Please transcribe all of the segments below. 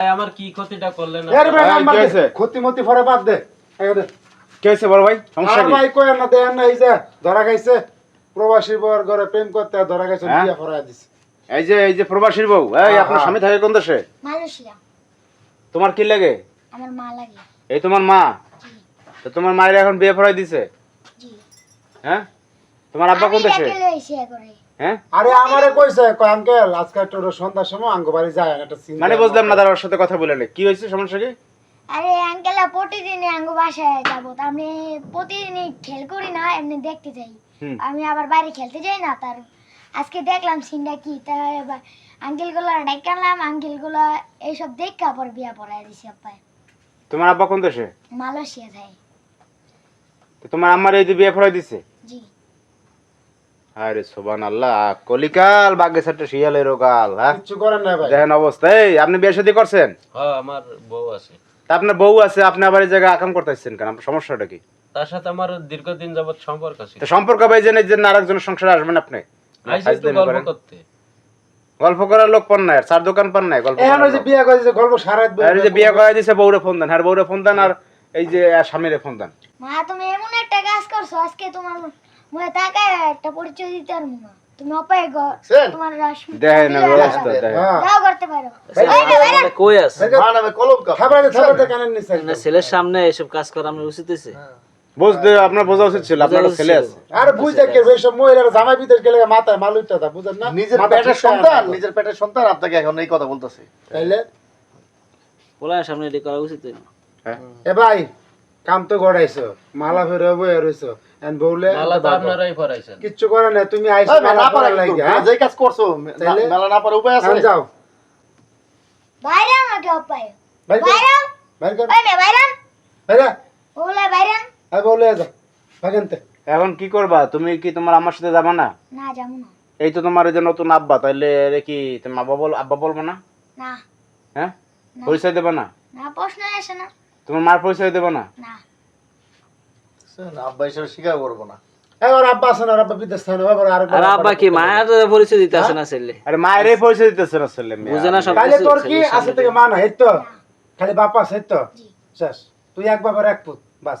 আমার কি ক্ষতিটা করলেন এর ভাই এই, নাম্বার কি দে। হয়েছে? ক্ষতি মতি ফরে বাদ দে। বড় ভাই? সমস্যা আর কি? ভাই কই না দেন না এই যে ধরা গাইছে প্রবাসী বর ঘরে প্রেম করতে ধরা গাইছে হ্যাঁ? বিয়া দিছে। এই যে এই যে প্রবাসীর বউ এই হ্যাঁ, আপনার হ্যাঁ। স্বামী থাকে কোন দেশে? মালয়েশিয়া তোমার কি লাগে? আমার মা লাগে। এই তোমার মা? তো তোমার মায়ের এখন বিয়ে ফরাই দিছে? জি। হ্যাঁ? তোমার আব্বা কোন দেশে? হ্যাঁ? আরে আমারে কইছে কয় আঙ্কেল আজকে তোর সন্ধ্যার সময় আঙ্গ বাড়ি যায় একটা মানে বুঝলাম না তার ওর সাথে কথা বলে কি হয়েছে সমস্যা কি? আরে আঙ্কেলা প্রতিদিনই আঙ্গ বাসায় যাব। তা আমি প্রতিদিনই খেল করি না এমনি দেখতে যাই। আমি আবার বাইরে খেলতে যাই না তার আজকে দেখলাম সিনটা কি তা এবার আঙ্কেলগুলা ডেকালাম আঙ্কেলগুলা এইসব দেখা পর বিয়া পড়াই দিছি আব্বাই। তোমার আব্বা কোন দেশে? মালয়েশিয়া তো তোমার আম্মার এই যে বিয়ে ফরাই দিছে? আরে সোবান আল্লাহ কলিকাল বাগে সাথে শিয়ালের হ্যাঁ? কিচ্ছু করেন না ভাই। দেখেন অবস্থা এই আপনি বিয়ে শাদী করছেন? হ্যাঁ আমার বউ আছে। তা আপনার বউ আছে আপনি আবার এই জায়গায় আকাম করতেছেন কেন? আপনার সমস্যাটা কি? তার সাথে আমার দীর্ঘদিন যাবত সম্পর্ক ছিল তো সম্পর্ক ভাই জেনে যে আরেকজনের সংসারে আসবেন আপনি? আইসি ফাজলামি গল্প। করতে। গল্প করার লোক পান নাই আর চার দোকান পান নাই গল্প এখন ওই যে। বিয়া করেছে গল্প সারা এই যে বিয়ে করাই দিছে বউরে ফোন দেন। আর বউরে ফোন দেন আর এই যে স্বামীরে ফোন দেন। মা তুমি এমন একটা কাজ করছ আজকে তোমার মুখে তাকায় একটা পরিচয় দিতে পারব না। তুমি অপায় গো তোমার রাস- দেখেন দিলে অবস্থা হবে। হ্যাঁ যাও করতে পারো। এই যে বাইরে। কই আছে মা নামে কলঙ্ক খাবার দে কানের নিচে না ছেলের সামনে এসব কাজ করা আমরা উচিত হয়েছে। বুঝতে আপনার বোঝা উচিত ছিল আপনার ছেলে আছে। আরে বুঝতে কে এইসব মহিলারা জামাই বিদেশ গেলে মাথায় মালুইটা তা বুঝেন না? নিজের পেটের সন্তান নিজের পেটের সন্তান আপনাকে এখন এই কথা বলতেছে। তাইলে? বলার সামনে এটি করা উচিত। হ্যাঁ। এ ভাই কাম তো গড়াইছো মালা ফেরে বয়ে রইছো। বউলে আপনারাই কিচ্ছু করে না তুমি আইছো এই, মালা না পারে পরার কি লাগি হ্যাঁ? যে কাজ করছ মেলা না পারে উপায় আছে? এখন যাও। বাইরে আমাকে অপায় বাইরে বাইরে? বাইরে কর। ওই মে বাইরে? বাইরে। ওলা বাইরে? আই বউলে যা। ভাগেনতে এখন কি করবা? তুমি কি তোমার আমার সাথে যাবা না? না যাব না। এই তো তোমার এই যে নতুন আব্বা তাইলে কি তুমি আব্বা বল আব্বা বলব না? না। হ্যাঁ? পরিচয় দেবে না? না প্রশ্ন আসে না। তোমার মার পরিচয় দেবে না? না। শোন, আব্বা হিসেবে স্বীকার করব না। এবার আব্বা আছে না আব্বা বিদেশ থাকে এবার আর আব্বা কি মায়ের পরিচয় দিতে আসে না ছেলে? আরে মায়ের পরিচয় দিতেছে না ছেলে বুঝে না সব তাইলে তোর কি আছে থেকে মা না এই তো? খালি বাপ আছে তো? শেষ। তুই এক বাবার এক পুত বাস।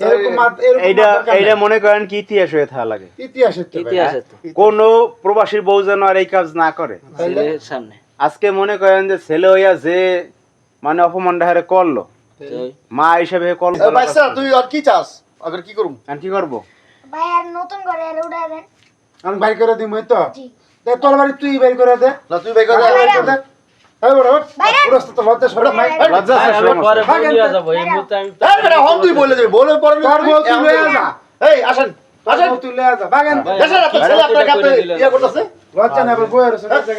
এরকম মা- এরকম এইটা এইটা মনে করেন কি ইতিহাস হয়ে থাকা লাগে? ইতিহাসের কোন প্রবাসীর বউ যেন আর এই কাজ না করে। সামনে। আজকে মনে করেন যে ছেলে হইয়া যে মানে অপমানটা হারে করল মা হিসেবে কল বাচ্চা তুই আর কি চাস? আগে কি করুম আর কি করব? ভাই আর নতুন করে আর উড়াই আমি বাইর করে দিই তো। দে তোর বাড়ি তুই বাইর করে দে। না তুই বাইর করে দে। বড় পুরস্ত তো লজ্জা লজ্জা। পরে নিয়ে। এই মুহূর্তে আমি বেটা হন তুই বলে দিবি বলে পরে তোর বউ তুই লয়ে যা। এই আসেন। আসেন। তুই লয়ে যা। বাগেন এসে আপনার ছেলে আপনার কাছে করে ইয়ে করতেছে। লজ্জা না বউয়ের সঙ্গে